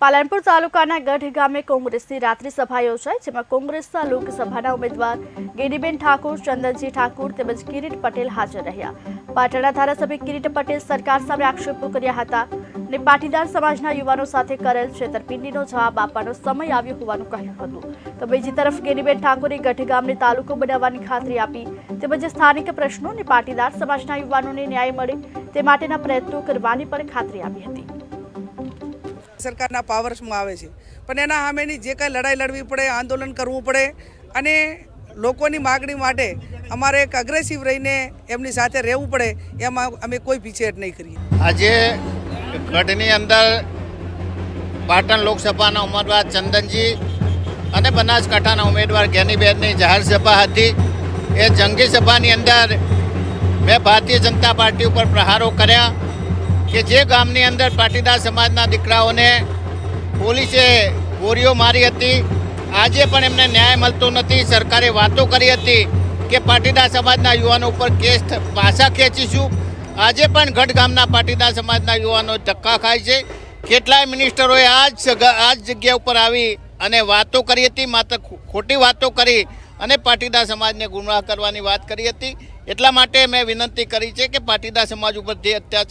પાલનપુર તાલુકાના ગઢ ગામે કોંગ્રેસની રાત્રિ સભા યોજાઈ, જેમાં કોંગ્રેસના લોકસભાના ઉમેદવાર ગેડીબેન ઠાકોર, ચંદનજી ઠાકોર તેમજ કિરીટ પટેલ હાજર રહ્યા. પાટણના ધારાસભ્ય કિરીટ પટેલ સરકાર સામે આક્ષેપો કર્યા હતા અને પાટીદાર સમાજના યુવાનો સાથે કરેલ છેતરપિંડીનો જવાબ આપવાનો સમય આવ્યો હોવાનું કહ્યું હતું. તો બીજી તરફ ગેનીબેન ઠાકોરે ગઢ ગામને તાલુકો બનાવવાની ખાતરી આપી તેમજ સ્થાનિક પ્રશ્નો અને પાટીદાર સમાજના યુવાનોને ન્યાય મળે તે માટેના પ્રયત્નો કરવાની પણ ખાતરી આપી હતી. સરકારના પાવર્સમાં આવે છે. પણ એના સામેની જે કાંઈ લડાઈ લડવી પડે, આંદોલન કરવું પડે અને લોકોની માગણી માટે અમારે એક અગ્રેસિવ રહીને એમની સાથે રહેવું પડે, એમાં અમે કોઈ પીછેહટ નહીં કરીએ. આજે ગઢની અંદર પાટણ લોકસભાના ઉમેદવાર ચંદનજી અને બનાસકાંઠાના ઉમેદવાર જ્ઞાનીબેનની જાહેર સભા હતી. એ જંગી સભાની અંદર મેં ભારતીય જનતા પાર્ટી ઉપર પ્રહારો કર્યા. કે જે ગામની અંદર પાટીદાર સમાજના દીકરાઓને પોલીસે ગોળીઓ મારી હતી, આજે પણ એમને ન્યાય મળતો નથી. સરકારે વાતો કરી હતી કે પાટીદાર સમાજના યુવાનો ઉપર કેસ પાછા ખેંચીશું. આજે પણ ગઢ ગામના પાટીદાર સમાજના યુવાનો ધક્કા ખાય છે. કેટલાય મિનિસ્ટરોએ આ જ આ જ જગ્યા ઉપર આવી અને વાતો કરી હતી, માત્ર ખોટી વાતો કરી અને પાટીદાર સમાજને ગુમરાહ કરવાની વાત કરી હતી. એટલા માટે મેં વિનંતી કરી છે કે પાટીદાર સમાજ ઉપર જે અત્યાચાર